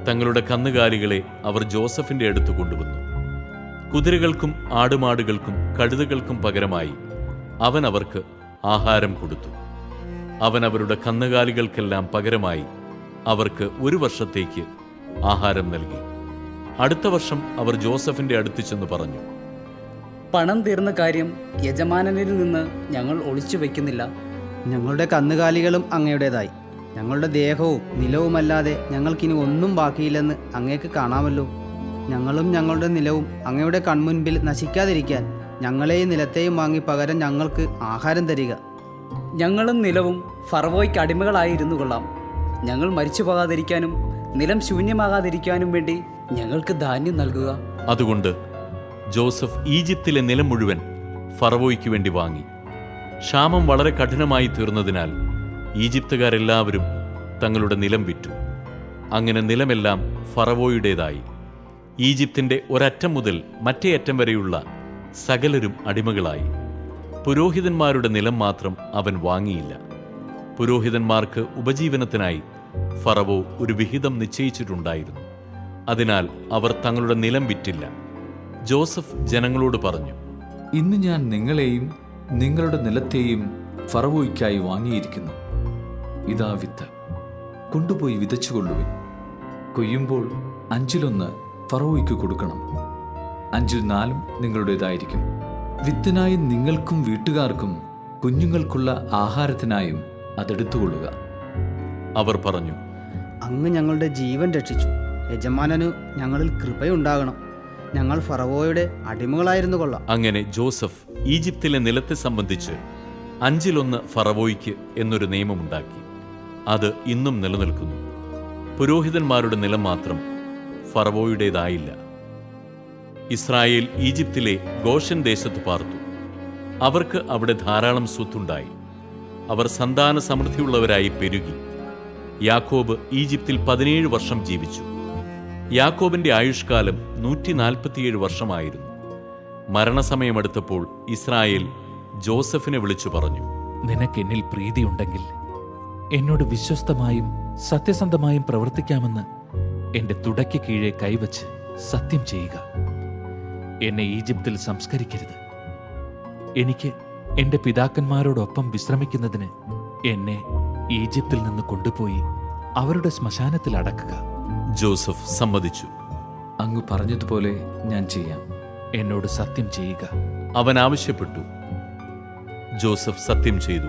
തങ്ങളുടെ കന്നുകാലികളെ അവർ ജോസഫിന്റെ അടുത്ത് കൊണ്ടുവന്നു. കുതിരകൾക്കും ആടുമാടുകൾക്കും കഴുതകൾക്കും പകരമായി അവൻ അവർക്ക് ആഹാരം കൊടുത്തു. അവൻ അവരുടെ കന്നുകാലികൾക്കെല്ലാം പകരമായി അവർക്ക് ഒരു വർഷത്തേക്ക് ആഹാരം നൽകി. അടുത്ത വർഷം അവർ ജോസഫിന്റെ അടുത്ത് ചെന്ന് പറഞ്ഞു പണം തീർന്ന കാര്യം യജമാനനിൽ നിന്ന് ഞങ്ങൾ ഒളിച്ചു വയ്ക്കുന്നില്ല. ഞങ്ങളുടെ കന്നുകാലികളും അങ്ങയുടേതായി. ഞങ്ങളുടെ ദേഹവും നിലവുമല്ലാതെ ഞങ്ങൾക്കിനി ഒന്നും ബാക്കിയില്ലെന്ന് അങ്ങേക്ക് കാണാമല്ലോ. ഞങ്ങളും ഞങ്ങളുടെ നിലവും അങ്ങയുടെ കൺമുൻപിൽ നശിക്കാതിരിക്കാൻ ഞങ്ങളെയും നിലത്തെയും വാങ്ങി പകരം ഞങ്ങൾക്ക് ആഹാരം തരിക. ഞങ്ങളും നിലവും ഫറവോയ്ക്ക് അടിമകളായിരുന്നു കൊള്ളാം. ഞങ്ങൾ മരിച്ചു പോകാതിരിക്കാനും നിലം ശൂന്യമാകാതിരിക്കാനും വേണ്ടി ഞങ്ങൾക്ക് ധാന്യം നൽകുക. അതുകൊണ്ട് ജോസഫ് ഈജിപ്തിലെ നിലം മുഴുവൻ ഫറവോയ്ക്ക് വേണ്ടി വാങ്ങി. ക്ഷാമം വളരെ കഠിനമായി തീർന്നതിനാൽ ഈജിപ്തുകാരെല്ലാവരും തങ്ങളുടെ നിലം വിറ്റു. അങ്ങനെ നിലമെല്ലാം ഫറവോയുടേതായി. ഈജിപ്തിന്റെ ഒരറ്റം മുതൽ മറ്റേ അറ്റം വരെയുള്ള സകലരും അടിമകളായി. പുരോഹിതന്മാരുടെ നിലം മാത്രം അവൻ വാങ്ങിയില്ല. പുരോഹിതന്മാർക്ക് ഉപജീവനത്തിനായി ഫറവോ ഒരു വിഹിതം നിശ്ചയിച്ചിട്ടുണ്ടായിരുന്നു. അതിനാൽ അവർ തങ്ങളുടെ നിലം വിറ്റില്ല. ജോസഫ് ജനങ്ങളോട് പറഞ്ഞു ഇന്ന് ഞാൻ നിങ്ങളെയും നിങ്ങളുടെ നിലത്തെയും ഫറവോയ്ക്കായി വാങ്ങിയിരിക്കുന്നു. ഇതാ വിത്ത്. കൊണ്ടുപോയി വിതച്ചുകൊള്ളുവിൻ. കൊയ്യുമ്പോൾ അഞ്ചിലൊന്ന് ഫറവോയ്ക്ക് കൊടുക്കണം. അഞ്ചിൽ നാലും നിങ്ങളുടേതായിരിക്കും. വിത്തിനായി നിങ്ങൾക്കും വീട്ടുകാർക്കും കുഞ്ഞുങ്ങൾക്കുള്ള ആഹാരത്തിനായും അതെടുത്തുകൊള്ളുക. അവർ പറഞ്ഞു അങ്ങ് ഞങ്ങളുടെ ജീവൻ രക്ഷിച്ചു. യജമാനനു ഞങ്ങളിൽ കൃപയുണ്ടാകണം. ഞങ്ങൾ ഫറവോയുടെ അടിമകളായിരുന്നു കൊള്ളാം. അങ്ങനെ ജോസഫ് ഈജിപ്തിലെ നിലത്തെ സംബന്ധിച്ച് അഞ്ചിലൊന്ന് ഫറവോയ്ക്ക് എന്നൊരു നിയമമുണ്ടാക്കി. അത് ഇന്നും നിലനിൽക്കുന്നു. പുരോഹിതന്മാരുടെ നിലം മാത്രം ഫറവോയുടേതായില്ല. ഇസ്രായേൽ ഈജിപ്തിലെ ഗോഷൻ ദേശത്ത് പാർത്തു. അവർക്ക് അവിടെ ധാരാളം സ്വത്തുണ്ടായി. അവർ സന്താന സമൃദ്ധിയുള്ളവരായി പെരുകി. യാക്കോബ് ഈജിപ്തിൽ പതിനേഴ് വർഷം ജീവിച്ചു. യാക്കോബിന്റെ ആയുഷ്കാലം നൂറ്റി നാൽപ്പത്തിയേഴ് വർഷമായിരുന്നു. മരണസമയമെടുത്തപ്പോൾ ഇസ്രായേൽ ജോസഫിനെ വിളിച്ചു പറഞ്ഞു നിനക്ക് എന്നിൽ പ്രീതിയുണ്ടെങ്കിൽ എന്നോട് വിശ്വസ്തമായും സത്യസന്ധമായും പ്രവർത്തിക്കാമെന്ന് എന്റെ തുടയ്ക്ക് കീഴെ കൈവച്ച് സത്യം ചെയ്യുക. എന്നെ ഈജിപ്തിൽ സംസ്കരിക്കരുത്. എനിക്ക് എന്റെ പിതാക്കന്മാരോടൊപ്പം വിശ്രമിക്കുന്നതിന് എന്നെ ഈജിപ്തിൽ നിന്ന് കൊണ്ടുപോയി അവരുടെ ശ്മശാനത്തിൽ അടക്കുക. ജോസഫ് സമ്മതിച്ചു. അങ്ങ് പറഞ്ഞതുപോലെ ഞാൻ ചെയ്യാം. എന്നോട് സത്യം ചെയ്യുക. അവൻ ആവശ്യപ്പെട്ടു. ജോസഫ് സത്യം ചെയ്തു.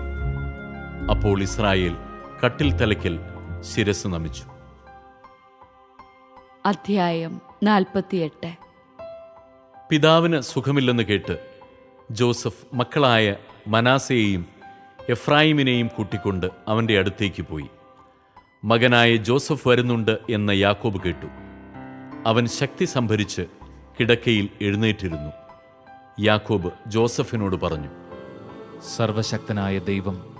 അപ്പോൾ ഇസ്രായേൽ കട്ടിൽ തലയ്ക്കൽ ശിരസ് നമിച്ചു. അധ്യായം നാൽപ്പത്തിയെട്ട്. പിതാവിന് സുഖമില്ലെന്ന് കേട്ട് ജോസഫ് മക്കളായ മനാസയെയും എഫ്രായിമിനെയും കൂട്ടിക്കൊണ്ട് അവന്റെ അടുത്തേക്ക് പോയി. മകനായ ജോസഫ് വരുന്നുണ്ട് എന്ന് യാക്കോബ് കേട്ടു. അവൻ ശക്തി സംഭരിച്ച് കിടക്കയിൽ എഴുന്നേറ്റിരുന്നു. യാക്കോബ് ജോസഫിനോട് പറഞ്ഞു സർവശക്തനായ ദൈവം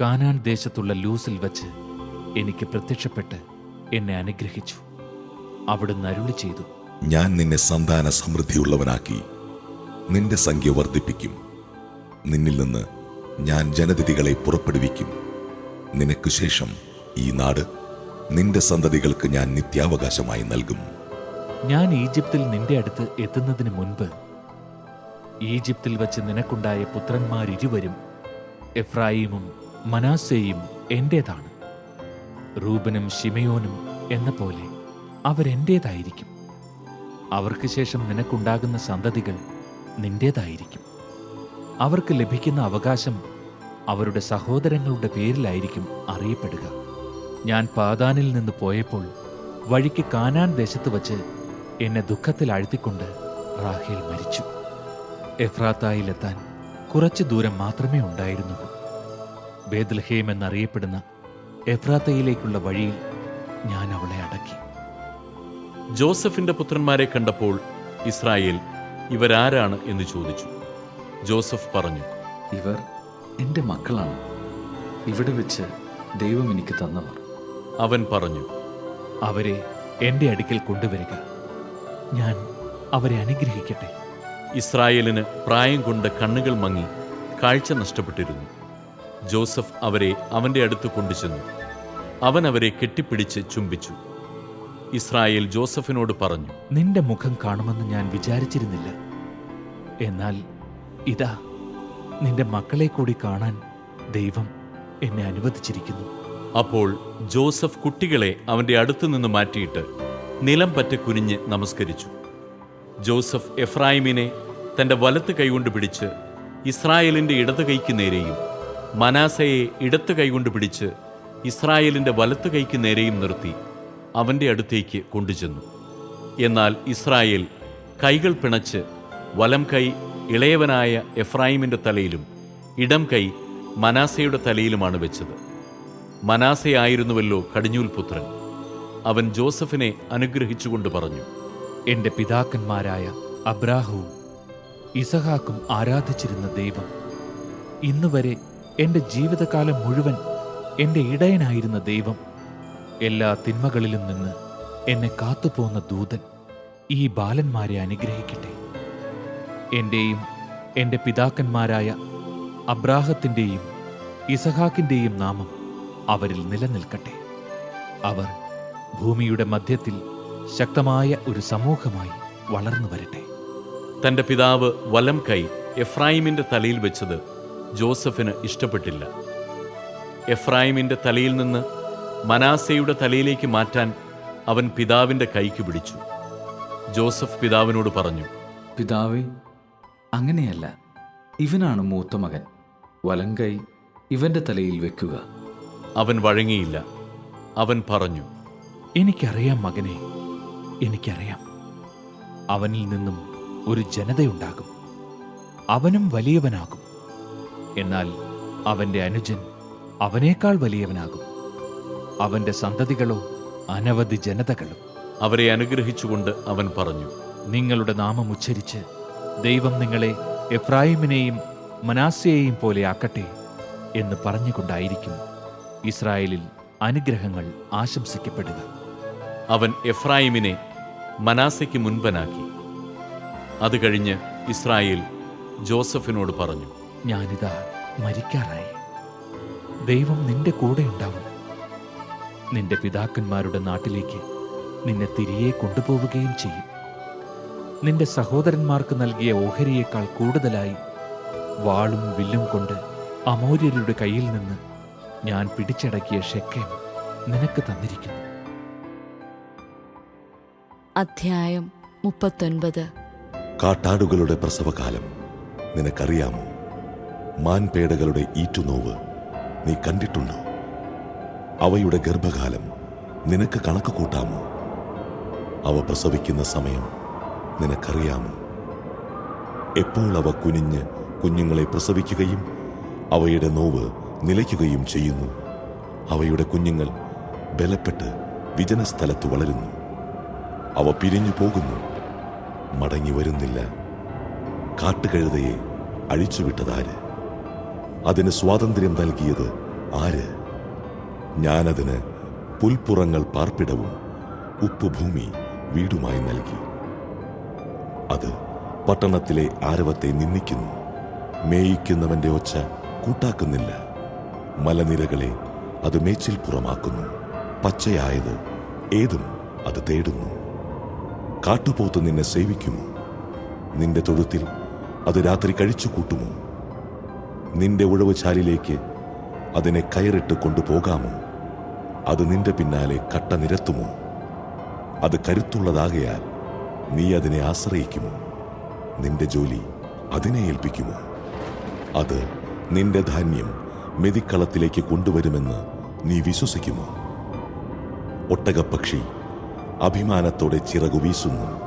കാനാൻ ദേശത്തുള്ള ലൂസിൽ വച്ച് എനിക്ക് പ്രത്യക്ഷപ്പെട്ട് എന്നെ അനുഗ്രഹിച്ചു. അവിടുന്ന് അരുളി ചെയ്തു. ഞാൻ നിന്നെ സന്താന സമൃദ്ധിയുള്ളവനാക്കി. നിന്റെ സംഖ്യ വർദ്ധിപ്പിക്കും. നിന്നിൽ നിന്ന് ഞാൻ ജനതിഥികളെ പുറപ്പെടുവിക്കും. നിനക്ക് ശേഷം ഈ നാട് നിന്റെ സന്തതികൾക്ക് ഞാൻ നിത്യാവകാശമായി നൽകും. ഞാൻ ഈജിപ്തിൽ നിന്റെ അടുത്ത് എത്തുന്നതിന് മുൻപ് ഈജിപ്തിൽ വച്ച് നിനക്കുണ്ടായ പുത്രന്മാരിരുവരും എഫ്രായിമും മനാസേയും എന്റേതാണ്. റൂബനും ഷിമയോനും എന്ന പോലെ അവരെന്റേതായിരിക്കും. അവർക്ക് ശേഷം നിനക്കുണ്ടാകുന്ന സന്തതികൾ നിന്റേതായിരിക്കും. അവർക്ക് ലഭിക്കുന്ന അവകാശം അവരുടെ സഹോദരങ്ങളുടെ പേരിലായിരിക്കും അറിയപ്പെടുക. ഞാൻ പാതാനിൽ നിന്ന് പോയപ്പോൾ വഴിക്ക് കാനാൻ ദേശത്ത് വച്ച് എന്നെ ദുഃഖത്തിൽ അഴുത്തിക്കൊണ്ട് റാഹേൽ മരിച്ചു. എഫ്രാത്തായിലെത്താൻ കുറച്ച് ദൂരം മാത്രമേ ഉണ്ടായിരുന്നുള്ളൂ. ബേദ്ലഹേം എന്നറിയപ്പെടുന്ന എഫ്രാത്തയിലേക്കുള്ള വഴിയിൽ ഞാൻ അവളെ അടക്കി. ജോസഫിന്റെ പുത്രന്മാരെ കണ്ടപ്പോൾ ഇസ്രായേൽ ഇവരാരാണ്? എന്ന് ചോദിച്ചു. ജോസഫ് പറഞ്ഞു ഇവർ എന്റെ മക്കളാണ്. ഇവിടെ വെച്ച് ദൈവം എനിക്ക് തന്നവർ. അവൻ പറഞ്ഞു അവരെ എന്റെ അടുക്കൽ കൊണ്ടുവരിക. ഞാൻ അവരെ അനുഗ്രഹിക്കട്ടെ. ഇസ്രായേലിന് പ്രായം കൊണ്ട് കണ്ണുകൾ മങ്ങി കാഴ്ച നഷ്ടപ്പെട്ടിരുന്നു. ജോസഫ് അവരെ അവന്റെ അടുത്ത് കൊണ്ടുചെന്നു. അവൻ അവരെ കെട്ടിപ്പിടിച്ച് ചുംബിച്ചു. ഇസ്രായേൽ ജോസഫിനോട് പറഞ്ഞു നിന്റെ മുഖം കാണുമെന്ന് ഞാൻ വിചാരിച്ചിരുന്നില്ല. എന്നാൽ ഇതാ നിന്റെ മക്കളെ കൂടി കാണാൻ ദൈവം എന്നെ അനുവദിച്ചിരിക്കുന്നു. അപ്പോൾ ജോസഫ് കുട്ടികളെ അവന്റെ അടുത്തു നിന്ന് മാറ്റിയിട്ട് നിലം പറ്റ കുനിഞ്ഞ് നമസ്കരിച്ചു. ജോസഫ് എഫ്രായിമിനെ തന്റെ വലത്ത് കൈകൊണ്ട് പിടിച്ച് ഇസ്രായേലിന്റെ ഇടത് കൈക്ക് നേരെയും മനാസയെ ഇടത്ത് കൈകൊണ്ട് പിടിച്ച് ഇസ്രായേലിന്റെ വലത്ത് കൈക്ക് നേരെയും നിർത്തി അവന്റെ അടുത്തേക്ക് കൊണ്ടുചെന്നു. എന്നാൽ ഇസ്രായേൽ കൈകൾ പിണച്ച് വലം കൈ ഇളയവനായ എഫ്രായിമിന്റെ തലയിലും ഇടം കൈ മനാസയുടെ തലയിലുമാണ് വെച്ചത്. മനാസയായിരുന്നുവല്ലോ കടിഞ്ഞൂൽ പുത്രൻ അവൻ ജോസഫിനെ അനുഗ്രഹിച്ചുകൊണ്ട് പറഞ്ഞു എന്റെ പിതാക്കന്മാരായ അബ്രാഹവും ഇസഹാക്കും ആരാധിച്ചിരുന്ന ദൈവം ഇന്നുവരെ എന്റെ ജീവിതകാലം മുഴുവൻ എന്റെ ഇടയനായിരുന്ന ദൈവം എല്ലാ തിന്മകളിലും നിന്ന് എന്നെ കാത്തുപോന്ന ദൂതൻ ഈ ബാലന്മാരെ അനുഗ്രഹിക്കട്ടെ. എന്റെയും എന്റെ പിതാക്കന്മാരായ അബ്രാഹത്തിന്റെയും ഇസഹാക്കിന്റെയും നാമം അവരിൽ നിലനിൽക്കട്ടെ. അവർ ഭൂമിയുടെ മധ്യത്തിൽ ശക്തമായ ഒരു സമൂഹമായി വളർന്നു വരട്ടെ. തന്റെ പിതാവ് വലം കൈ എഫ്രായിമിന്റെ തലയിൽ വെച്ചത് ജോസഫിന് ഇഷ്ടപ്പെട്ടില്ല. എഫ്രായിമിന്റെ തലയിൽ നിന്ന് മനാസയുടെ തലയിലേക്ക് മാറ്റാൻ അവൻ പിതാവിന്റെ കൈക്ക് പിടിച്ചു. ജോസഫ് പിതാവിനോട് പറഞ്ഞു പിതാവേ അങ്ങനെയല്ല. ഇവനാണ് മൂത്ത മകൻ. വലങ്കൈ ഇവന്റെ തലയിൽ വെക്കുക. അവൻ വഴങ്ങിയില്ല. അവൻ പറഞ്ഞു എനിക്കറിയാം മകനെ എനിക്കറിയാം. അവനിൽ നിന്നും ഒരു ജനതയുണ്ടാകും. അവനും വലിയവനാകും. എന്നാൽ അവന്റെ അനുജൻ അവനേക്കാൾ വലിയവനാകും. അവന്റെ സന്തതികളോ അനവധി ജനതകളും. അവരെ അനുഗ്രഹിച്ചുകൊണ്ട് അവൻ പറഞ്ഞു നിങ്ങളുടെ നാമം ഉച്ചരിച്ച് ദൈവം നിങ്ങളെ എഫ്രായിമിനെയും മനാസിയെയും പോലെ ആക്കട്ടെ എന്ന് പറഞ്ഞുകൊണ്ടായിരിക്കും ഇസ്രായേലിൽ അനുഗ്രഹങ്ങൾ ആശംസിക്കപ്പെടുക. അവൻ എഫ്രായിമിനെ മനാസയ്ക്ക് മുൻപനാക്കി. അത് കഴിഞ്ഞ് ഇസ്രായേൽ ജോസഫിനോട് പറഞ്ഞു ഞാനിതാ മരിക്കാറായി. ദൈവം നിന്റെ കൂടെ ഉണ്ടാവും. നിന്റെ പിതാക്കന്മാരുടെ നാട്ടിലേക്ക് നിന്നെ തിരികെ കൊണ്ടുപോവുകയും ചെയ്യും. നിന്റെ സഹോദരന്മാർക്ക് നൽകിയ ഓഹരിയേക്കാൾ കൂടുതലായി വാളും വില്ലും കൊണ്ട് അമൂര്യരുടെ കയ്യിൽ നിന്ന് ഞാൻ പിടിച്ചടക്കിയ ഷെക്കേം നിനക്ക് തന്നിരിക്കുന്നു. അധ്യായം മുപ്പത്തൊൻപത്. കാട്ടാടുകളുടെ പ്രസവകാലം. നിനക്കറിയാമോ? മാൻപേടകളുടെ ഈറ്റുനോവ് നീ കണ്ടിട്ടുണ്ടോ? അവയുടെ ഗർഭകാലം നിനക്ക് കണക്ക് കൂട്ടാമോ? അവ പ്രസവിക്കുന്ന സമയം നിനക്കറിയാമോ? എപ്പോൾ അവ കുനിഞ്ഞ് കുഞ്ഞുങ്ങളെ പ്രസവിക്കുകയും അവയുടെ നോവ് നിലയ്ക്കുകയും ചെയ്യുന്നു. അവയുടെ കുഞ്ഞുങ്ങൾ ബലപ്പെട്ട് വിജനസ്ഥലത്ത് വളരുന്നു. അവ പിരിഞ്ഞു പോകുന്നു. മടങ്ങി വരുന്നില്ല. കാട്ടുകഴുതയെ അഴിച്ചുവിട്ടതാര്? അതിന് സ്വാതന്ത്ര്യം നൽകിയത് ആര്? ഞാനതിന് പുൽപ്പുറങ്ങൾ പാർപ്പിടവും ഉപ്പുഭൂമി വീടുമായി നൽകി. അത് പട്ടണത്തിലെ ആരവത്തെ നിന്ദിക്കുന്നു. മേയിക്കുന്നവന്റെ ഒച്ച കൂട്ടാക്കുന്നില്ല. മലനിരകളെ അത് മേച്ചിൽപ്പുറമാക്കുന്നു പച്ചയായത് ഏതും അത് തേടുന്നു. കാട്ടുപോത്ത് നിന്നെ സേവിക്കുമോ? നിന്റെ തൊഴുത്തിൽ അത് രാത്രി കഴിച്ചു കൂട്ടുമോ? നിന്റെ ഉഴവുചാലിലേക്ക് അതിനെ കയറിട്ട് കൊണ്ടുപോകാമോ? അത് നിന്റെ പിന്നാലെ കട്ട നിരത്തുമോ? അത് കരുത്തുള്ളതാകയാൽ നീ അതിനെ ആശ്രയിക്കുമോ? നിന്റെ ജോലി അതിനെ ഏൽപ്പിക്കുമോ? അത് നിന്റെ ധാന്യം മെതിക്കളത്തിലേക്ക് കൊണ്ടുവരുമെന്ന് നീ വിശ്വസിക്കുമോ? ഒട്ടകപ്പക്ഷി അഭിമാനത്തോടെ ചിറകു വീശുന്നു.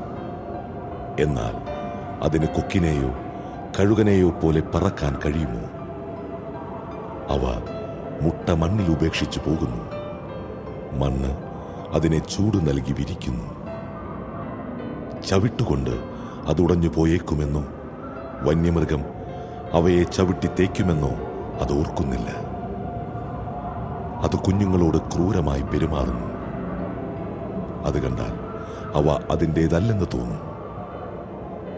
എന്നാൽ അതിന് കൊക്കിനെയോ കഴുകനെയോ പോലെ പറക്കാൻ കഴിയുമോ? അവ മുട്ട മണ്ണിൽ ഉപേക്ഷിച്ചു പോകുന്നു. മണ്ണ് അതിനെ ചൂട് നൽകി വിരിക്കുന്നു. ചവിട്ടുകൊണ്ട് അതുടഞ്ഞു പോയേക്കുമെന്നോ? വന്യമൃഗം അവയെ ചവിട്ടി തേക്കുമെന്നോ അത് ഓർക്കുന്നില്ല. അത് കുഞ്ഞുങ്ങളോട് ക്രൂരമായി പെരുമാറുന്നു. അത് കണ്ടാൽ അവ അതിന്റേതല്ലെന്ന് തോന്നും.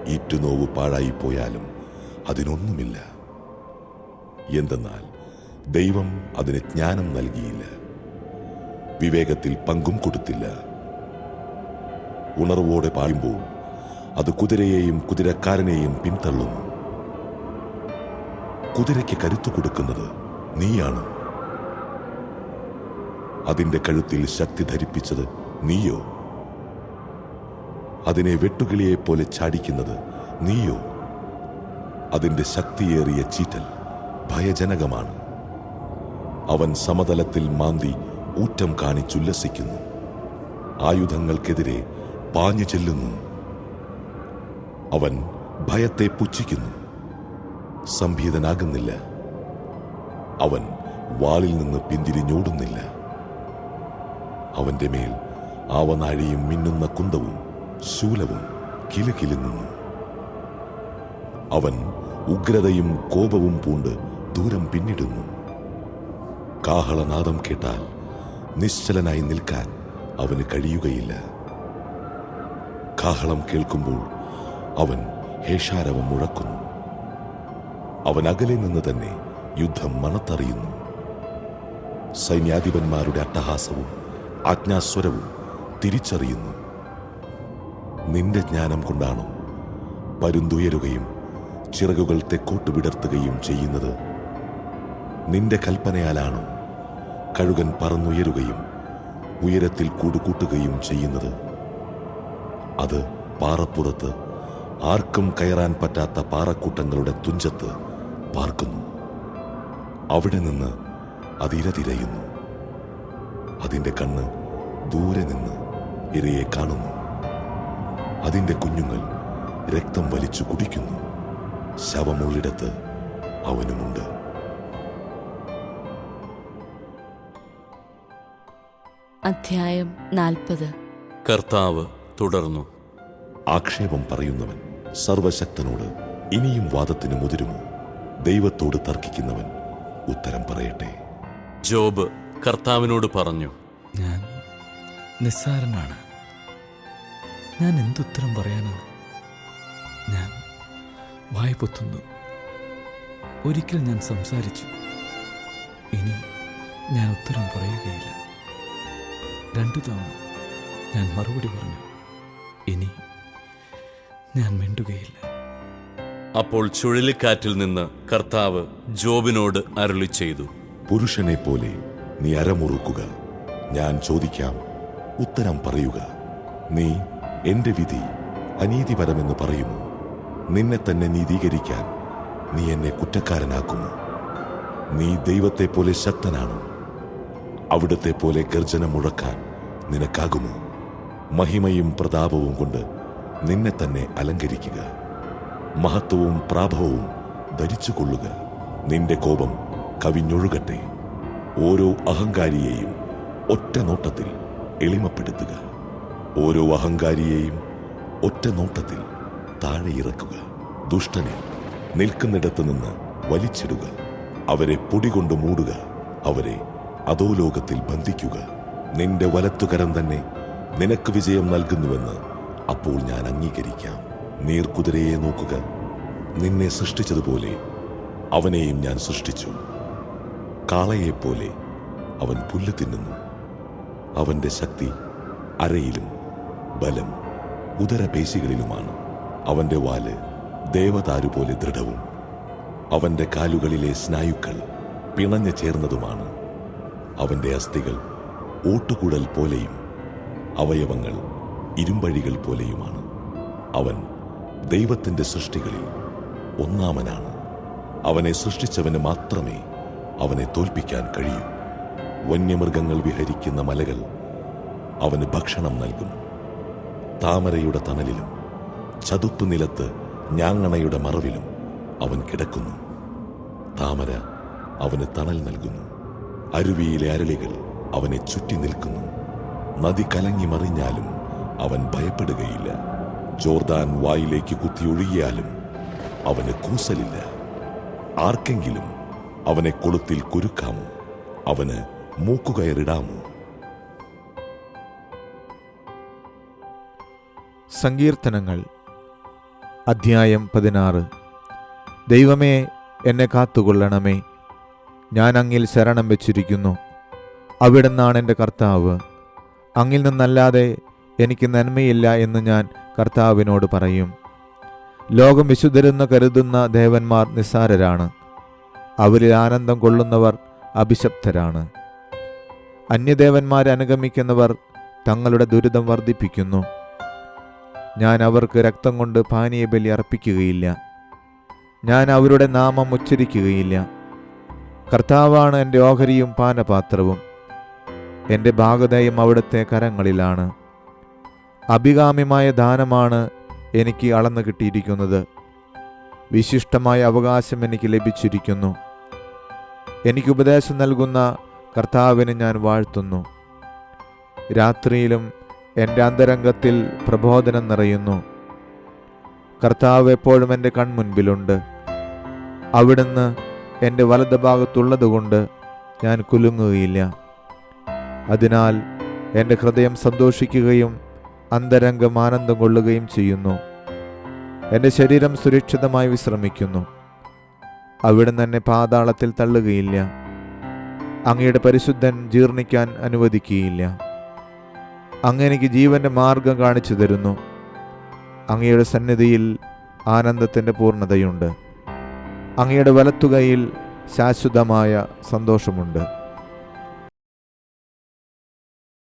ഈറ്റുനോവ് പാഴായി പോയാലും അതിനൊന്നുമില്ല. എന്തെന്നാൽ ദൈവം അതിന് ജ്ഞാനം നൽകിയില്ല. വിവേകത്തിൽ പങ്കും കൊടുത്തില്ല. ഉണർവോടെ പായുമ്പോൾ അത് കുതിരയെയും കുതിരക്കാരനെയും പിന്തള്ളുന്നു. കുതിരയ്ക്ക് കരുത്തു കൊടുക്കുന്നത് നീയാണ്. അതിന്റെ കഴുത്തിൽ ശക്തി ധരിപ്പിച്ചത് നീയോ? അതിനെ വെട്ടുകിളിയെ പോലെ ചാടിക്കുന്നത് നീയോ? അതിന്റെ ശക്തിയേറിയ ചീറ്റൽ ഭയജനകമാണ്. അവൻ സമതലത്തിൽ മാന്തി ഊറ്റം കാണിച്ചുല്ലസിക്കുന്നു. ആയുധങ്ങൾക്കെതിരെ പാഞ്ഞു ചെല്ലുന്നു. അവൻ ഭയത്തെ പുച്ഛിക്കുന്നു. സംഭീതനാകുന്നില്ല. അവൻ വാളിൽ നിന്ന് പിന്തിരിഞ്ഞോടുന്നില്ല. അവന്റെ മേൽ ആവനാഴിയും മിന്നുന്ന കുന്തവും ശൂലവും കിലുകിലുങ്ങുന്നു. അവൻ ഉഗ്രതയും കോപവും പൂണ്ട് ദൂരം പിന്നിടുന്നു. കാഹളനാദം കേട്ടാൽ നിശ്ചലനായി നിൽക്കാൻ അവന് കഴിയുകയില്ല. കാഹളം കേൾക്കുമ്പോൾ അവൻ ഹേഷാരവം മുഴക്കുന്നു അവൻ അകലെ നിന്ന് തന്നെ യുദ്ധം മണത്തറിയുന്നു. സൈന്യാധിപന്മാരുടെ അട്ടഹാസവും ആജ്ഞാസ്വരവും തിരിച്ചറിയുന്നു. നിന്റെ ജ്ഞാനം കൊണ്ടാണോ പരുന്തുയരുകയും ചിറകുകൾ തെക്കോട്ട് വിടർത്തുകയും ചെയ്യുന്നത്? നിന്റെ കൽപ്പനയാലാണോ കഴുകൻ പറന്നുയരുകയും ഉയരത്തിൽ കൂടുകൂട്ടുകയും ചെയ്യുന്നത്? അത് പാറപ്പുറത്ത് ആർക്കും കയറാൻ പറ്റാത്ത പാറക്കൂട്ടങ്ങളുടെ തുഞ്ചത്ത് പാർക്കുന്നു. അവിടെ നിന്ന് അതിര തിരയുന്നു. അതിന്റെ കണ്ണ് ദൂരെ നിന്ന് ഇരയെ കാണുന്നു. അതിന്റെ കുഞ്ഞുങ്ങൾ രക്തം വലിച്ചു കുടിക്കുന്നു. ശവമുള്ളിടത്ത് അവനുമുണ്ട്. അധ്യായം നാൽപ്പത്. കർത്താവ് തുടർന്നു. ആക്ഷേപം പറയുന്നവൻ സർവശക്തനോട് ഇനിയും വാദത്തിന് മുതിരുമോ? ദൈവത്തോട് തർക്കിക്കുന്നവൻ ഉത്തരം പറയട്ടെ. ജോബ് കർത്താവിനോട് പറഞ്ഞു. ഞാൻ നിസ്സാരനാണ്. ഞാൻ എന്തുത്തരം പറയാനാണ് ഞാൻ വായ പൊത്തുന്നു. ഒരിക്കൽ ഞാൻ സംസാരിച്ചു. ഇനി ഞാൻ ഉത്തരം പറയുകയില്ല. രണ്ടു തവണ ഞാൻ മറുപടി പറഞ്ഞു. ഇനി ഞാൻ മിണ്ടുകയില്ല. അപ്പോൾ ചുഴലിക്കാറ്റിൽ നിന്ന് കർത്താവ് ജോബിനോട് അരുളി ചെയ്തു. പുരുഷനെ പോലെ നീ അരമുറുക്കുക. ഞാൻ ചോദിക്കാം ഉത്തരം പറയുക. നീ എന്റെ വിധി അനീതിപരമെന്ന് പറയുന്നു. നിന്നെ തന്നെ നീതീകരിക്കാൻ നീ എന്നെ കുറ്റക്കാരനാക്കുമോ നീ ദൈവത്തെ പോലെ ശക്തനാണോ. അവിടത്തെ പോലെ ഗർജനം മുഴക്കാൻ നിനക്കാകുമോ മഹിമയും പ്രതാപവും കൊണ്ട് നിന്നെ തന്നെ അലങ്കരിക്കുക. മഹത്വവും പ്രാഭവവും ധരിച്ചുകൊള്ളുക. നിന്റെ കോപം കവിഞ്ഞൊഴുകട്ടെ. ഓരോ അഹങ്കാരിയെയും ഒറ്റ നോട്ടത്തിൽ എളിമപ്പെടുത്തുക. ഓരോ അഹങ്കാരിയെയും ഒറ്റ നോട്ടത്തിൽ താഴെ ഇറക്കുക. ദുഷ്ടനെ നിൽക്കുന്നിടത്ത് നിന്ന് വലിച്ചിടുക. അവരെ പൊടികൊണ്ട് മൂടുക. അവരെ അധോലോകത്തിൽ ബന്ധിക്കുക. നിന്റെ വലത്തുകരം തന്നെ നിനക്ക് വിജയം നൽകുന്നുവെന്ന് അപ്പോൾ ഞാൻ അംഗീകരിക്കാം. നീർക്കുതിരയെ നോക്കുക. നിന്നെ സൃഷ്ടിച്ചതുപോലെ അവനെയും ഞാൻ സൃഷ്ടിച്ചു. കാളയെപ്പോലെ അവൻ പുല്ല് തിന്നുന്നു. അവന്റെ ശക്തി അരയിലും ബലം ഉദരപേശികളിലുമാണ്. അവന്റെ വാൽ ദേവതാരുപോലെ ദൃഢവും. അവന്റെ കാലുകളിലെ സ്നായുക്കൾ പിണഞ്ഞു ചേർന്നതുമാണ്. അവന്റെ അസ്ഥികൾ ഓട്ടുകൂടൽ പോലെയും അവയവങ്ങൾ ഇരുമ്പഴികൾ പോലെയുമാണ്. അവൻ ദൈവത്തിന്റെ സൃഷ്ടികളിൽ ഒന്നാമനാണ്. അവനെ സൃഷ്ടിച്ചവന് മാത്രമേ അവനെ തോൽപ്പിക്കാൻ കഴിയൂ. വന്യമൃഗങ്ങൾ വിഹരിക്കുന്ന മലകൾ അവന് ഭക്ഷണം നൽകും. താമരയുടെ തണലിലും ചതുപ്പ് നിലത്ത് ഞാങ്ങണയുടെ മറവിലും അവൻ കിടക്കുന്നു. താമര അവന് തണൽ നൽകുന്നു. അരുവിയിലെ അരളികൾ അവനെ ചുറ്റി നിൽക്കുന്നു. നദി കലങ്ങി മറിഞ്ഞാലും അവൻ ഭയപ്പെടുകയില്ല. ജോർദാൻ വായിലേക്ക് കുത്തിയൊഴുകിയാലും അവന് കൂസലില്ല. ആർക്കെങ്കിലും അവനെ കൊളുത്തിൽ കുരുക്കാമോ? അവന് മൂക്കുകയറിടാമോ? സങ്കീർത്തനങ്ങൾ. അധ്യായം പതിനാറ്. ദൈവമേ എന്നെ കാത്തുകൊള്ളണമേ. ഞാൻ അങ്ങിൽ ശരണം വെച്ചിരിക്കുന്നു. അവിടുന്നാണ് എന്റെ കർത്താവ്. അങ്ങിൽ നിന്നല്ലാതെ എനിക്ക് നന്മയില്ല എന്ന് ഞാൻ കർത്താവിനോട് പറയും. ലോകം വിശുദ്ധരെന്ന് കരുതുന്ന ദേവന്മാർ നിസ്സാരരാണ്. അവരിൽ ആനന്ദം കൊള്ളുന്നവർ അഭിശപ്തരാണ്. അന്യദേവന്മാരെ അനുഗമിക്കുന്നവർ തങ്ങളുടെ ദുരിതം വർദ്ധിപ്പിക്കുന്നു. ഞാൻ അവർക്ക് രക്തം കൊണ്ട് പാനീയ ബലി അർപ്പിക്കുകയില്ല. ഞാൻ അവരുടെ നാമം ഉച്ചരിക്കുകയില്ല. കർത്താവാണ് എന്റെ ഓഹരിയും പാനപാത്രവും. എന്റെ ഭാഗതയും അവിടുത്തെ കരങ്ങളിലാണ്. അഭികാമ്യമായ ദാനമാണ് എനിക്ക് അളന്നു കിട്ടിയിരിക്കുന്നത്. വിശിഷ്ടമായ അവകാശം എനിക്ക് ലഭിച്ചിരിക്കുന്നു. എനിക്ക് ഉപദേശം നൽകുന്ന കർത്താവിനെ ഞാൻ വാഴ്ത്തുന്നു. രാത്രിയിലും എന്റെ അന്തരംഗത്തിൽ പ്രബോധനം നിറയുന്നു. കർത്താവ് എപ്പോഴും എന്റെ കൺമുൻപിലുണ്ട്. അവിടുന്ന് എന്റെ വലത് ഭാഗത്തുള്ളതുകൊണ്ട് ഞാൻ കുലുങ്ങുകയില്ല. അതിനാൽ എന്റെ ഹൃദയം സന്തോഷിക്കുകയും അന്തരംഗം ആനന്ദം കൊള്ളുകയും ചെയ്യുന്നു. എന്റെ ശരീരം സുരക്ഷിതമായി വിശ്രമിക്കുന്നു. അവിടെ തന്നെ പാതാളത്തിൽ തള്ളുകയില്ല. അങ്ങയുടെ പരിശുദ്ധൻ ജീർണിക്കാൻ അനുവദിക്കുകയില്ല. അങ്ങ് ജീവന്റെ മാർഗം കാണിച്ചു തരുന്നു. അങ്ങയുടെ സന്നിധിയിൽ ആനന്ദത്തിന്റെ പൂർണതയുണ്ട്. അങ്ങയുടെ വലത്തുകയിൽ ശാശ്വതമായ സന്തോഷമുണ്ട്.